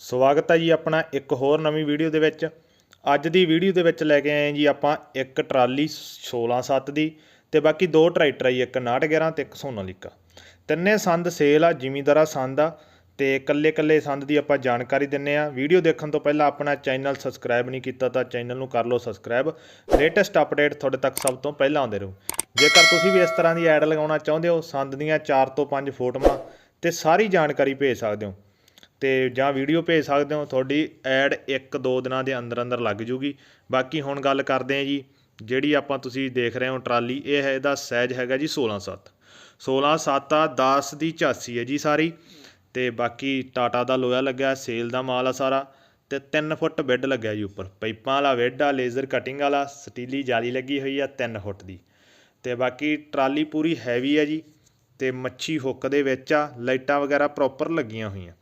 ਸਵਾਗਤ ਹੈ ਜੀ ਆਪਣਾ ਇੱਕ ਹੋਰ ਨਵੀਂ ਵੀਡੀਓ ਦੇ ਵਿੱਚ। ਅੱਜ ਦੀ ਵੀਡੀਓ ਦੇ ਵਿੱਚ ਲੈ ਕੇ ਆਏ ਜੀ ਆਪਾਂ ਇੱਕ ਟਰਾਲੀ 16-7 ਦੀ ਤੇ ਬਾਕੀ ਦੋ ਟਰੈਕਟਰ ਆ ਜੀ, ਇੱਕ 911 ਤੇ ਇੱਕ ਸੋਨਾਲੀਕਾ ਤਿੰਨੇ ਸੰਦ ਸੇਲ ਆ, ਜ਼ਿਮੀਂਦਾਰਾ ਸੰਦ ਆ ਤੇ ਕੱਲੇ ਕੱਲੇ ਸੰਦ ਦੀ ਆਪਾਂ ਜਾਣਕਾਰੀ ਦਿੰਨੇ ਆ। ਵੀਡੀਓ ਦੇਖਣ ਤੋਂ ਪਹਿਲਾਂ ਆਪਣਾ ਚੈਨਲ ਸਬਸਕ੍ਰਾਈਬ ਨਹੀਂ ਕੀਤਾ ਤਾਂ ਚੈਨਲ ਨੂੰ ਕਰ ਲਓ ਸਬਸਕ੍ਰਾਈਬ। ਲੇਟੈਸਟ ਅਪਡੇਟ ਤੁਹਾਡੇ ਤੱਕ ਸਭ ਤੋਂ ਪਹਿਲਾਂ ਆਉਂਦੇ ਰਹੋ। ਜੇਕਰ ਤੁਸੀਂ ਵੀ ਇਸ ਤਰ੍ਹਾਂ ਦੀ ਐਡ ਲਗਾਉਣਾ ਚਾਹੁੰਦੇ ਹੋ, ਸੰਦ ਦੀਆਂ 4 ਤੋਂ 5 ਫੋਟੋਆਂ ਤੇ ਸਾਰੀ ਜਾਣਕਾਰੀ ਭੇਜ ਸਕਦੇ ਹੋ ਅਤੇ ਜਾਂ ਵੀਡੀਓ ਭੇਜ ਸਕਦੇ ਹੋ, ਤੁਹਾਡੀ ਐਡ 1-2 ਦਿਨਾਂ ਦੇ ਅੰਦਰ ਅੰਦਰ ਲੱਗ ਜੂਗੀ। ਬਾਕੀ ਹੁਣ ਗੱਲ ਕਰਦੇ ਹਾਂ ਜੀ, ਜਿਹੜੀ ਆਪਾਂ ਤੁਸੀਂ ਦੇਖ ਰਹੇ ਹੋ ਟਰਾਲੀ, ਇਹ ਹੈ, ਇਹਦਾ ਸਾਈਜ਼ ਹੈਗਾ ਜੀ 16-7 16-7 ਆ 10 ਦੀ ਝਾਸੀ ਹੈ ਜੀ ਸਾਰੀ। ਤੇ ਬਾਕੀ ਟਾਟਾ ਦਾ ਲੋਹਾ ਲੱਗਿਆ, ਸੇਲ ਦਾ ਮਾਲ ਆ ਸਾਰਾ। ਤੇ 3 ਫੁੱਟ ਬੈੱਡ ਲੱਗਿਆ ਜੀ ਉੱਪਰ। ਪਾਈਪਾਂ ਵਾਲਾ ਬੈੱਡ ਆ, ਲੇਜ਼ਰ ਕਟਿੰਗ ਵਾਲਾ, ਸਟੀਲੀ ਜਾਲੀ ਲੱਗੀ ਹੋਈ ਆ 3 ਫੁੱਟ ਦੀ। ਤੇ ਬਾਕੀ ਟਰਾਲੀ ਪੂਰੀ ਹੈਵੀ ਆ ਜੀ। ਤੇ ਮੱਛੀ ਹੁੱਕ ਦੇ ਵਿੱਚ ਆ, ਲਾਈਟਾਂ ਵਗੈਰਾ ਪ੍ਰੋਪਰ ਲੱਗੀਆਂ ਹੋਈਆਂ।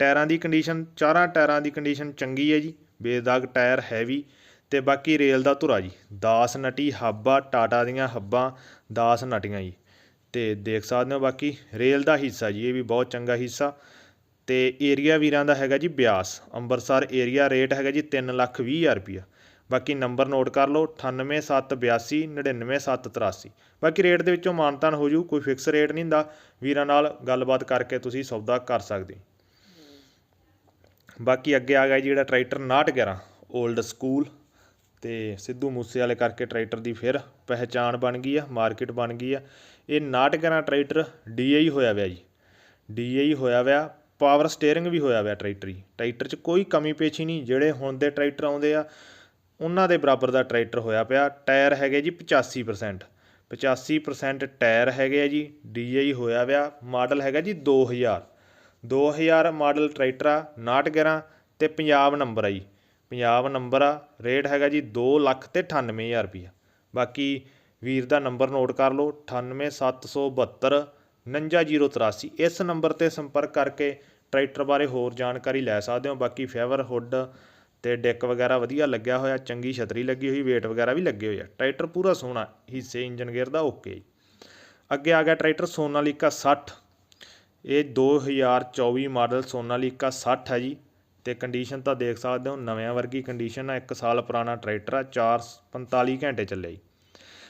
ਟਾਇਰਾਂ ਦੀ ਕੰਡੀਸ਼ਨ ਚਾਰਾਂ ਟਾਇਰਾਂ ਦੀ ਕੰਡੀਸ਼ਨ ਚੰਗੀ ਹੈ ਜੀ, ਬੇਦਾਗ ਟਾਇਰ ਹੈਵੀ ਤੇ ਬਾਕੀ ਰੇਲ ਦਾ ਧੁਰਾ ਜੀ 10 ਨਟੀ ਹੱਬਾ, ਟਾਟਾ ਦੀਆਂ ਹੱਬਾਂ 10 ਨਟੀਆਂ ਜੀ। ਤੇ ਦੇਖ ਸਕਦੇ ਹੋ ਬਾਕੀ ਰੇਲ ਦਾ ਹਿੱਸਾ ਜੀ, ਇਹ ਵੀ ਬਹੁਤ ਚੰਗਾ ਹਿੱਸਾ। ਤੇ ਏਰੀਆ ਵੀਰਾਂ ਦਾ ਹੈਗਾ ਜੀ ਬਿਆਸ ਅੰਮ੍ਰਿਤਸਰ ਏਰੀਆ ਰੇਟ ਹੈਗਾ ਜੀ 3 ਲੱਖ ਵੀਹ ਹਜ਼ਾਰ ਰੁਪਿਆ ਬਾਕੀ ਨੰਬਰ ਨੋਟ ਕਰ ਲਓ 98782 99783 ਬਾਕੀ ਰੇਟ ਦੇ ਵਿੱਚੋਂ ਮਾਨਤਾਨ ਹੋ ਜੂ, ਕੋਈ ਫਿਕਸ ਰੇਟ ਨਹੀਂ ਹੁੰਦਾ। ਵੀਰਾਂ ਨਾਲ ਗੱਲਬਾਤ ਕਰਕੇ ਤੁਸੀਂ ਸੌਦਾ ਕਰ ਸਕਦੇ ਬਾਕੀ ਅੱਗੇ ਆ ਗਿਆ ਜੀ ਜਿਹੜਾ ਟਰੈਕਟਰ 911 올ਡ ਸਕੂਲ ਤੇ ਸਿੱਧੂ ਮੂਸੇ ਵਾਲੇ ਕਰਕੇ ਟਰੈਕਟਰ ਦੀ ਫਿਰ ਪਹਿਚਾਣ ਬਣ ਗਈ ਆ, ਮਾਰਕੀਟ ਬਣ ਗਈ ਆ। ਇਹ 911 ਟਰੈਕਟਰ ਡੀਆਈ ਹੋਇਆ ਵਿਆ ਜੀ। ਡੀਆਈ ਹੋਇਆ ਵਿਆ ਪਾਵਰ ਸਟੀਅਰਿੰਗ ਵੀ ਹੋਇਆ ਵਿਆ ਟਰੈਕਟਰ ਹੀ ਟਰੈਕਟਰ 'ਚ ਕੋਈ ਕਮੀ ਪੇਸ਼ੀ ਨਹੀਂ, ਜਿਹੜੇ ਹੁਣ ਦੇ ਟਰੈਕਟਰ ਆਉਂਦੇ ਆ, ਉਹਨਾਂ ਦੇ ਬਰਾਬਰ ਦਾ ਟਰੈਕਟਰ ਹੋਇਆ ਪਿਆ, ਟਾਇਰ ਹੈਗੇ ਜੀ 85% 85% ਟਾਇਰ ਹੈਗੇ ਆ ਜੀ ਡੀਆਈ ਹੋਇਆ ਵਿਆ ਮਾਡਲ ਹੈਗਾ ਜੀ 2000 ਦੋ ਹਜ਼ਾਰ ਮਾਡਲ ਟਰੈਕਟਰ ਆ 911 ਅਤੇ ਪੰਜਾਬ ਨੰਬਰ ਆ ਜੀ ਪੰਜਾਬ ਨੰਬਰ ਆ, ਰੇਟ ਹੈਗਾ ਜੀ ਦੋ ਲੱਖ ਅਤੇ ਅਠਾਨਵੇਂ ਹਜ਼ਾਰ ਰੁਪਈਆ। ਬਾਕੀ ਵੀਰ ਦਾ ਨੰਬਰ ਨੋਟ ਕਰ ਲਓ 98772 59083 ਇਸ ਨੰਬਰ ਤੇ ਸੰਪਰਕ ਕਰਕੇ ਟਰੈਕਟਰ ਬਾਰੇ ਹੋਰ ਜਾਣਕਾਰੀ ਲੈ ਸਕਦੇ ਹੋ। ਬਾਕੀ ਫੇਵਰ ਹੁੱਡ ਤੇ ਡੈਕ ਵਗੈਰਾ ਵਧੀਆ ਲੱਗਿਆ ਹੋਇਆ, ਚੰਗੀ ਛਤਰੀ ਲੱਗੀ ਹੋਈ ਵੇਟ ਵਗੈਰਾ ਵੀ ਲੱਗੇ ਹੋਏ ਆ। ਟਰੈਕਟਰ ਪੂਰਾ ਸੋਹਣਾ, ਹਿੱਸੇ ਇੰਜਨ ਗੇਅਰ ਦਾ ਓਕੇ ਅੱਗੇ ਆ ਗਿਆ ਟਰੈਕਟਰ ਸੋਨਾਲੀਕਾ 60 ਇਹ 2024 ਮਾਡਲ ਸੋਨਾਲੀਕਾ 60 ਹੈ ਜੀ। ਤੇ ਕੰਡੀਸ਼ਨ ਤਾਂ ਦੇਖ ਸਕਦੇ ਹੋ, ਨਵਿਆਂ ਵਰਗੀ ਕੰਡੀਸ਼ਨ ਆ, ਇੱਕ ਸਾਲ ਪੁਰਾਣਾ ਟਰੈਕਟਰ ਆ 4 45 ਘੰਟੇ ਚੱਲਿਆ ਜੀ।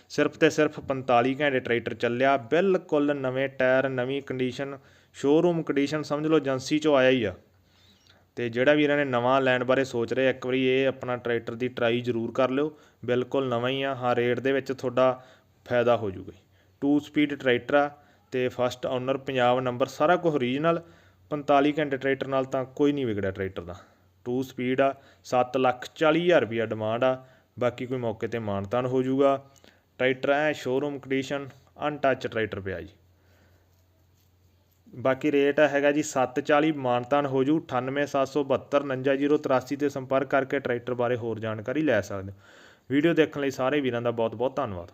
ਸਿਰਫ ਤੇ ਸਿਰਫ 45 ਘੰਟੇ ਟਰੈਕਟਰ ਚੱਲਿਆ, ਬਿਲਕੁਲ ਨਵੇਂ ਟਾਇਰ ਨਵੀਂ ਕੰਡੀਸ਼ਨ ਸ਼ੋਰੂਮ ਕੰਡੀਸ਼ਨ ਸਮਝ ਲਓ, ਏਜੰਸੀ ਚੋਂ ਆਇਆ ਹੀ ਆ। ਤੇ ਜਿਹੜਾ ਵੀ ਇਹਨਾਂ ਨੇ ਨਵਾਂ ਲੈਣ ਬਾਰੇ ਸੋਚ ਰਹੇ, ਇੱਕ ਵਾਰੀ ਇਹ ਆਪਣਾ ਟਰੈਕਟਰ ਦੀ ਟਰਾਈ ਜ਼ਰੂਰ ਕਰ ਲਿਓ। ਬਿਲਕੁਲ ਨਵਾਂ ਹੀ ਆ, ਹਾਂ ਰੇਟ ਦੇ ਵਿੱਚ ਤੁਹਾਡਾ ਫਾਇਦਾ ਹੋ ਜੂਗਾ 2 ਸਪੀਡ ਟਰੈਕਟਰ ਆ ਤੇ ਫਸਟ ਓਨਰ ਪੰਜਾਬ ਨੰਬਰ ਸਾਰਾ ਕੁਝ ਓਰੀਜਨਲ 45 ਘੰਟੇ ਟਰੈਕਟਰ ਨਾਲ ਤਾਂ ਕੋਈ ਨਹੀਂ ਵਿਗੜਿਆ ਟਰੈਕਟਰ ਦਾ। ਟੂ ਸਪੀਡ ਆ 7 ਲੱਖ 40 ਹਜ਼ਾਰ ਰੁਪਿਆ ਡਿਮਾਂਡ ਆ, ਬਾਕੀ ਕੋਈ ਮੌਕੇ ਤੇ ਮਾਨਤਾਨ ਹੋ ਜਾਊਗਾ। ਟਰੈਕਟਰ ਐ ਸ਼ੋਰੂਮ ਕੰਡੀਸ਼ਨ ਅਨਟੱਚ ਟਰੈਕਟਰ ਪਿਆ ਜੀ। ਬਾਕੀ ਰੇਟ ਹੈਗਾ ਜੀ 740 ਮਾਨਤਾਨ ਹੋ ਜੂ 98772 59083 ਤੇ ਸੰਪਰਕ ਕਰਕੇ ਟਰੈਕਟਰ ਬਾਰੇ ਹੋਰ ਜਾਣਕਾਰੀ ਲੈ ਸਕਦੇ ਹੋ। ਵੀਡੀਓ ਦੇਖਣ ਲਈ ਸਾਰੇ ਵੀਰਾਂ ਦਾ ਬਹੁਤ ਬਹੁਤ ਧੰਨਵਾਦ।